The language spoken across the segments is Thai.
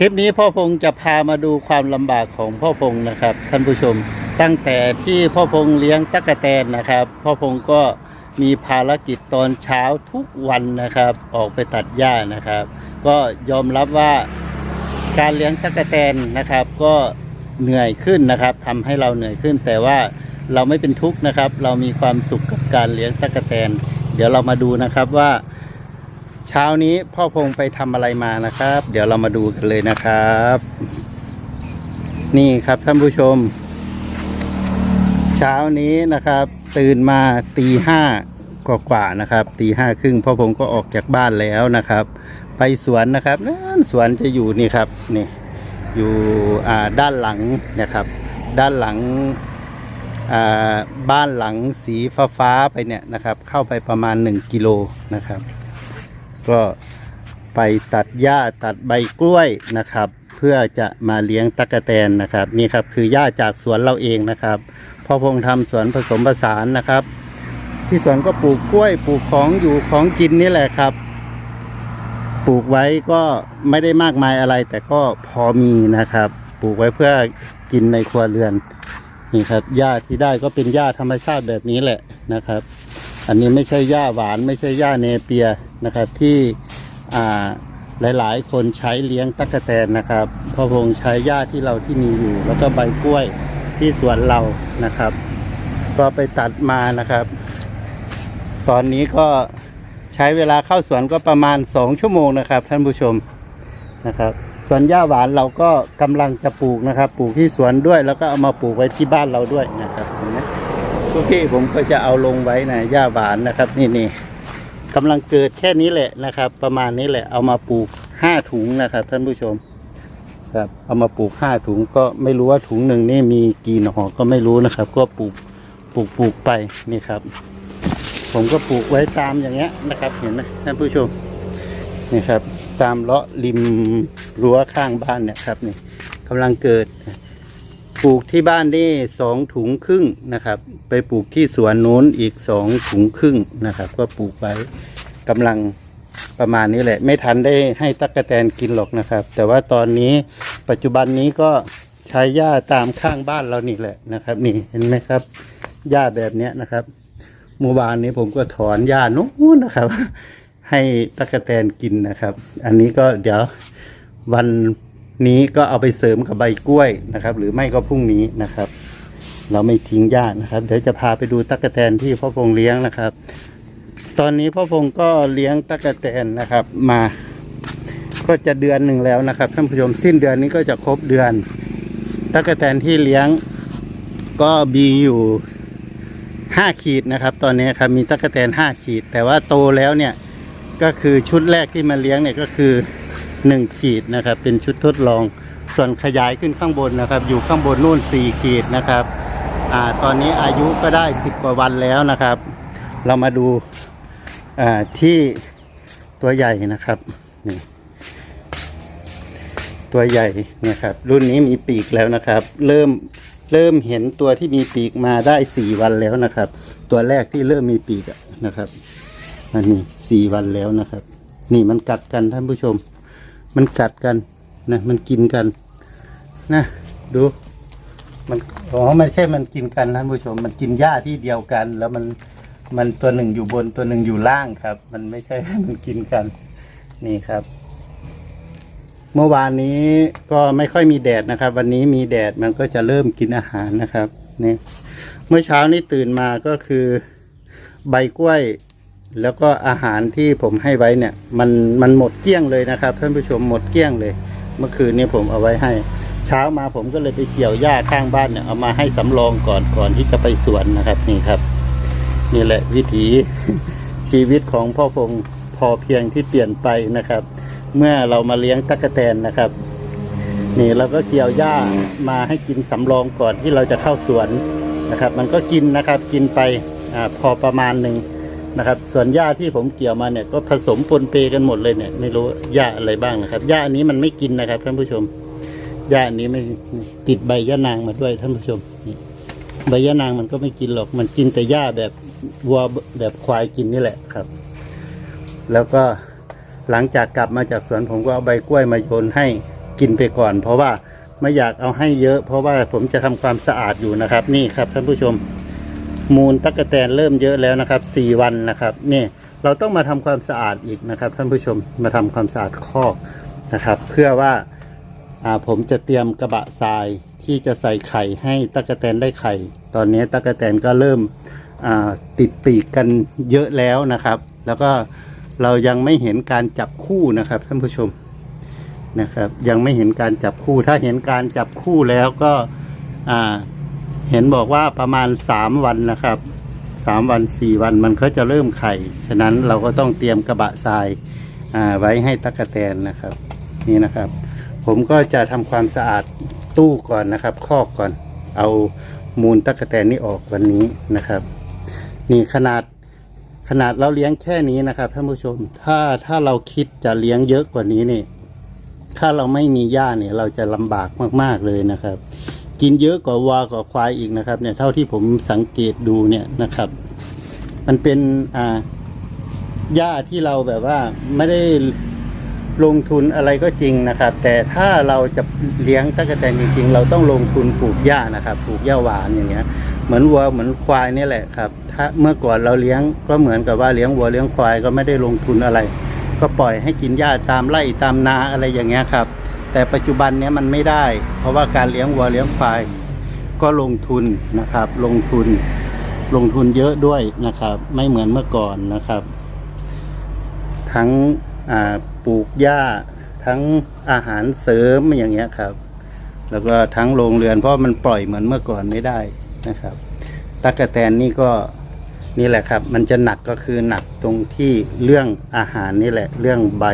คลิปนี้พ่อพงษ์จะพามาดูความลำบากของพ่อพงษ์นะครับ ท่านผู้ชม ตั้งแต่ที่พ่อพงษ์เลี้ยงตั๊กแตนนะครับ พ่อพงษ์ก็มีภารกิจตอนเช้าทุกวันนะครับ ออกไปตัดหญ้านะครับ ก็ยอมรับว่าการเลี้ยงตั๊กแตนนะครับ ก็เหนื่อยขึ้นนะครับทำให้เราเหนื่อยขึ้น แต่ว่าเราไม่เป็นทุกข์นะครับ เรามีความสุขกับการเลี้ยงตั๊กแตน เดี๋ยวเรามาดูนะครับว่า เช้านี้พ่อพงไปทำอะไรมานะครับ เดี๋ยวเรามาดูกันเลยนะครับ นี่ครับท่านผู้ชม เช้านี้นะครับ ตื่นมาตีห้ากว่าๆนะครับตีห้าครึ่งพ่อพงก็ออกจากบ้านแล้วนะครับ ไปสวนนะครับนั่นสวนจะอยู่นี่ครับนี่อยู่ด้านหลังนะครับ ด้านหลังบ้านหลังสีฟ้าๆไปเนี่ยนะครับ เข้าไปประมาณ 1 กิโลนะครับ ก็ไปตัดหญ้าตัดใบกล้วยนะครับ เพื่อจะมาเลี้ยงตั๊กแตนนะครับนี่ครับคือหญ้าจากสวนเราเองนะครับพ่อพงทำสวนผสมผสานนะครับ ที่สวนก็ปลูกกล้วยปลูกของอยู่ของกินนี่แหละครับ ปลูกไว้ก็ไม่ได้มากมายอะไร แต่ก็พอมีนะครับ ปลูกไว้เพื่อกินในครัวเรือนนี่ครับหญ้าที่ได้ก็เป็นหญ้าธรรมชาติแบบนี้แหละนะครับ อันนี้ไม่ใช่หญ้าหวาน ไม่ใช่หญ้าเนเปียนะครับ ที่อ่าหลายๆ คนใช้เลี้ยงตั๊กแตนนะครับพ่อพงใช้หญ้าที่เราที่มีอยู่ แล้วก็ใบกล้วยที่สวนเรานะครับ ก็ไปตัดมานะครับ ตอนนี้ก็ใช้เวลาเข้าสวนก็ประมาณ 2 ชั่วโมงนะครับ ท่านผู้ชมนะครับสวนหญ้าหวานเราก็กำลังจะปลูกนะครับ ปลูกที่สวนด้วย แล้วก็เอามาปลูกไว้ที่บ้านเราด้วยนะครับเห็นไหม ทุกที่ผมก็จะเอาลงไว้นะหญ้าหวานนะครับ นี่นี่กำลังเกิดแค่นี้แหละนะครับ ประมาณนี้แหละเอามาปลูกห้าถุงนะครับ ท่านผู้ชม ครับเอามาปลูกห้าถุงก็ไม่รู้ว่าถุงหนึ่งนี่มีกี่หน่อก็ไม่รู้นะครับ ก็ปลูกปลูกปลูกไปนี่ครับ ผมก็ปลูกไว้ตามอย่างเงี้ยนะครับ เห็นไหมท่านผู้ชมนี่ครับ ตามเลาะริมรั้วข้างบ้านเนี่ยครับนี่กำลังเกิด ปลูกที่บ้านนี่สองถุงครึ่งนะครับ ไปปลูกที่สวนโน้นอีกสองถุงครึ่งนะครับ ก็ปลูกไว้กำลังประมาณนี้แหละ ไม่ทันได้ให้ตั๊กแตนกินหรอกนะครับ แต่ว่าตอนนี้ปัจจุบันนี้ก็ใช้หญ้าตามข้างบ้านเรานี่แหละนะครับ นี่เห็นไหมครับหญ้าแบบเนี้ยนะครับเมื่อวานนี้ผมก็ถอนหญ้านู้นนะครับ ให้ตั๊กแตนกินนะครับ อันนี้ก็เดี๋ยววัน นี้ก็เอาไปเสริมกับใบกล้วยนะครับ หรือไม่ก็พรุ่งนี้นะครับ เราไม่ทิ้งญานะครับ เดี๋ยวจะพาไปดูตั๊กแตนที่พ่อพงเลี้ยงนะครับ ตอนนี้พ่อพงก็เลี้ยงตั๊กแตนนะครับ มา ก็จะเดือนหนึ่งแล้วนะครับท่านผู้ชมสิ้นเดือนนี้ก็จะครบเดือนตั๊กแตนที่เลี้ยงก็มีอยู่ห้าขีดนะครับ ตอนนี้ครับมีตั๊กแตนห้าขีด แต่ว่าโตแล้วเนี่ยก็คือชุดแรกที่มาเลี้ยงเนี่ยก็คือ หนึ่งขีดนะครับ เป็นชุดทดลอง ส่วนขยายขึ้นข้างบนนะครับ อยู่ข้างบนนู่นสี่ขีดนะครับอ่าตอนนี้อายุก็ได้สิบกว่าวันแล้วนะครับ เรามาดูอ่าที่ตัวใหญ่นะครับนี่ตัวใหญ่นี่ครับ รุ่นนี้มีปีกแล้วนะครับ เริ่มเริ่มเห็นตัวที่มีปีกมาได้สี่วันแล้วนะครับ ตัวแรกที่เริ่มมีปีกนะครับอันนี้สี่วันแล้วนะครับ นี่มันกัดกันท่านผู้ชม มันกัดกันนะมันกินกันนะดูมันอ๋อไม่ใช่มันกินกันท่านผู้ชม มันกินหญ้าที่เดียวกัน แล้วมันมันตัวหนึ่งอยู่บนตัวหนึ่งอยู่ล่างครับ มันไม่ใช่มันกินกันนี่ครับ เมื่อวานนี้ก็ไม่ค่อยมีแดดนะครับ วันนี้มีแดดมันก็จะเริ่มกินอาหารนะครับนี่เมื่อเช้านี้ตื่นมาก็คือ ใบกล้วย แล้วก็อาหารที่ผมให้ไว้เนี่ย มันมันหมดเกลี้ยงเลยนะครับท่านผู้ชมหมดเกลี้ยงเลย เมื่อคืนนี้ผมเอาไว้ให้ เช้ามาผมก็เลยไปเกี่ยวหญ้าข้างบ้านเนี่ยเอามาให้สำรองก่อนก่อนที่จะไปสวนนะครับนี่ครับ นี่แหละวิถีชีวิตของพ่อพงพอเพียงที่เปลี่ยนไปนะครับ เมื่อเรามาเลี้ยงตั๊กแตนนะครับ นี่เราก็เกี่ยวหญ้ามาให้กินสำรองก่อนที่เราจะเข้าสวนนะครับ มันก็กินนะครับกินไปอพอประมาณหนึ่ง นะครับ ส่วนหญ้าที่ผมเกี่ยวมาเนี่ยก็ผสมปนเปกันหมดเลยเนี่ย ไม่รู้หญ้าอะไรบ้างนะครับหญ้าอันนี้มันไม่กินนะครับท่านผู้ชมหญ้าอันนี้ไม่ติดใบยะนางมาด้วยท่านผู้ชมนี่ใบยะนางมันก็ไม่กินหรอก มันกินแต่หญ้าแบบวัวแบบควายกินนี่แหละครับ แล้วก็หลังจากกลับมาจากสวนผมก็เอาใบกล้วยมาโยนให้กินไปก่อน เพราะว่าไม่อยากเอาให้เยอะ เพราะว่าผมจะทำความสะอาดอยู่นะครับ นี่ครับท่านผู้ชม มูลตั๊กแตนเริ่มเยอะแล้วนะครับสี่วันนะครับนี่เราต้องมาทำความสะอาดอีกนะครับ ท่านผู้ชมมาทำความสะอาดคอกนะครับ เพื่อว่าผมจะเตรียมกระบะทรายที่จะใส่ไข่ให้ตั๊กแตนได้ไข่ ตอนนี้ตั๊กแตนก็เริ่มติดปีกกันเยอะแล้วนะครับ แล้วก็เรายังไม่เห็นการจับคู่นะครับท่านผู้ชมนะครับ ยังไม่เห็นการจับคู่ ถ้าเห็นการจับคู่แล้วก็ เห็นบอกว่าประมาณสามวันนะครับสามวันสี่วันมันก็จะเริ่มไข่ ฉะนั้นเราก็ต้องเตรียมกระบะทรายไว้ให้ตั๊กแตนนะครับ นี่นะครับ ผมก็จะทำความสะอาดตู้ก่อนนะครับ คอกก่อน เอามูลตั๊กแตนนี่ออกวันนี้นะครับ นี่ขนาดขนาดเราเลี้ยงแค่นี้นะครับท่านผู้ชม ถ้าถ้าเราคิดจะเลี้ยงเยอะกว่านี้นี่ ถ้าเราไม่มีหญ้าเนี่ยเราจะลำบากมาก ๆเลยนะครับ กินเยอะกว่าวัวกว่าควายอีกนะครับเนี่ยเท่าที่ผมสังเกตดูเนี่ยนะครับ มันเป็นอ่าหญ้าที่เราแบบว่าไม่ได้ลงทุนอะไรก็จริงนะครับ แต่ถ้าเราจะเลี้ยงตั๊กแตนจริงๆ เราต้องลงทุนปลูกหญ้านะครับปลูกหญ้าหวานอย่างเงี้ย เหมือนวัวเหมือนควายนี่แหละครับ ถ้าเมื่อก่อนเราเลี้ยงก็เหมือนกับว่าเลี้ยงวัวเลี้ยงควายก็ไม่ได้ลงทุนอะไร ก็ปล่อยให้กินหญ้าตามไร่ตามนาอะไรอย่างเงี้ยครับ แต่ปัจจุบันเนี้ยมันไม่ได้ เพราะว่าการเลี้ยงวัวเลี้ยงควาย ก็ลงทุนนะครับ ลงทุนลงทุนเยอะด้วยนะครับ ไม่เหมือนเมื่อก่อนนะครับ ทั้งปลูกหญ้าทั้งอาหารเสริมอย่างเงี้ยครับ แล้วก็ทั้งโรงเรือนเพราะมันปล่อยเหมือนเมื่อก่อนไม่ได้นะครับตั๊กแตนนี่ก็นี่แหละครับ มันจะหนักก็คือหนักตรงที่เรื่องอาหารนี่แหละ เรื่องใบ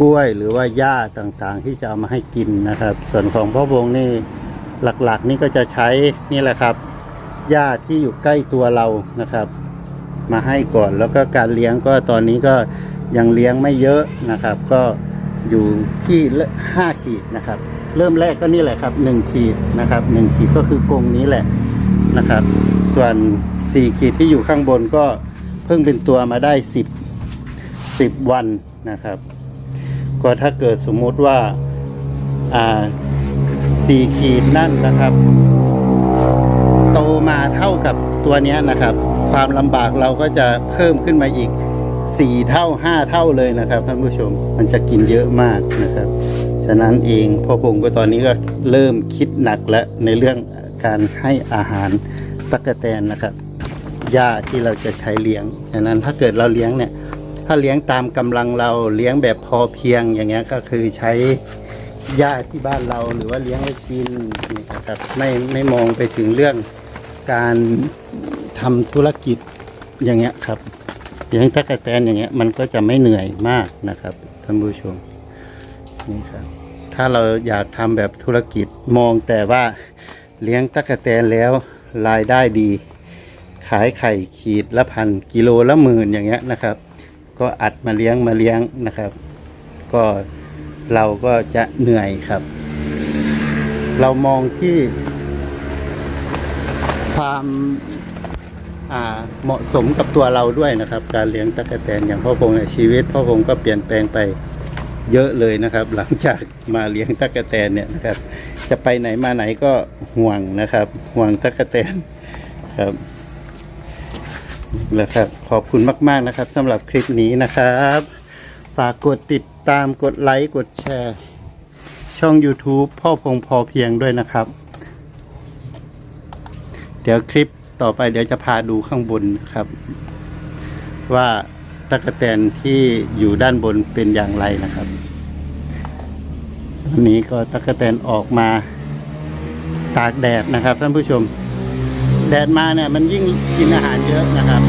กล้วยหรือว่าหญ้าต่างๆ ที่จะเอามาให้กินนะครับ ส่วนของพ่อวงนี่หลักๆ นี่ก็จะใช้นี่แหละครับหญ้าที่อยู่ใกล้ตัวเรานะครับ มาให้ก่อนแล้วก็การเลี้ยงก็ตอนนี้ก็ยังเลี้ยงไม่เยอะนะครับ ก็อยู่ที่ห้าขีดนะครับ เริ่มแรกก็นี่แหละครับหนึ่งขีดนะครับหนึ่งขีดก็คือกรงนี้แหละนะครับ ส่วนสี่ขีดที่อยู่ข้างบนก็เพิ่งเป็นตัวมาได้สิบสิบวันนะครับ ก็ถ้าเกิดสมมุติว่าอ่าสี่ขีดนั่นนะครับ โตมาเท่ากับตัวนี้นะครับ ความลำบากเราก็จะเพิ่มขึ้นมาอีกสี่เท่าห้าเท่าเลยนะครับท่านผู้ชมมันจะกินเยอะมากนะครับ ฉะนั้นเองพ่อผมก็ตอนนี้ก็เริ่มคิดหนักแล้วในเรื่องการให้อาหารตั๊กแตนนะครับหญ้าที่เราจะใช้เลี้ยง ฉะนั้นถ้าเกิดเราเลี้ยงเนี่ย ถ้าเลี้ยงตามกำลังเราเลี้ยงแบบพอเพียงอย่างเงี้ยก็คือใช้หญ้าที่บ้านเราหรือว่าเลี้ยงไว้กินนี่นะครับไม่ไม่มองไปถึงเรื่องการทำธุรกิจอย่างเงี้ยครับเลี้ยงตั๊กแตนอย่างเงี้ยมันก็จะไม่เหนื่อยมากนะครับท่านผู้ชมนี่ครับ ถ้าเราอยากทำแบบธุรกิจมองแต่ว่าเลี้ยงตั๊กแตนแล้วรายได้ดี ขายไข่ขีดละพันกิโลละหมื่นอย่างเงี้ยนะครับ ก็อัดมาเลี้ยงมาเลี้ยงนะครับ ก็เราก็จะเหนื่อยครับ เรามองที่ความเหมาะสมกับตัวเราด้วยนะครับ การเลี้ยงตั๊กแตนอย่างพ่อพงเนี่ยชีวิตพ่อพงก็เปลี่ยนแปลงไปเยอะเลยนะครับ หลังจากมาเลี้ยงตั๊กแตนเนี่ยนะครับ จะไปไหนมาไหนก็ห่วงนะครับ ห่วงตั๊กแตนครับ แล้วครับ ขอบคุณมากๆนะครับสำหรับคลิปนี้นะครับ ฝากกดติดตามกดไลค์กดแชร์ ช่อง YouTube พ่อพงพอเพียงด้วยนะครับ เดี๋ยวคลิปต่อไปเดี๋ยวจะพาดูข้างบนนะครับ ว่าตะกแตนที่อยู่ด้านบนเป็นอย่างไรนะครับวันนี้ก็ตะกแตนออกมาตากแดดนะครับท่านผู้ชม แดดมาเนี่ยมันยิ่งกินอาหารเยอะนะครับ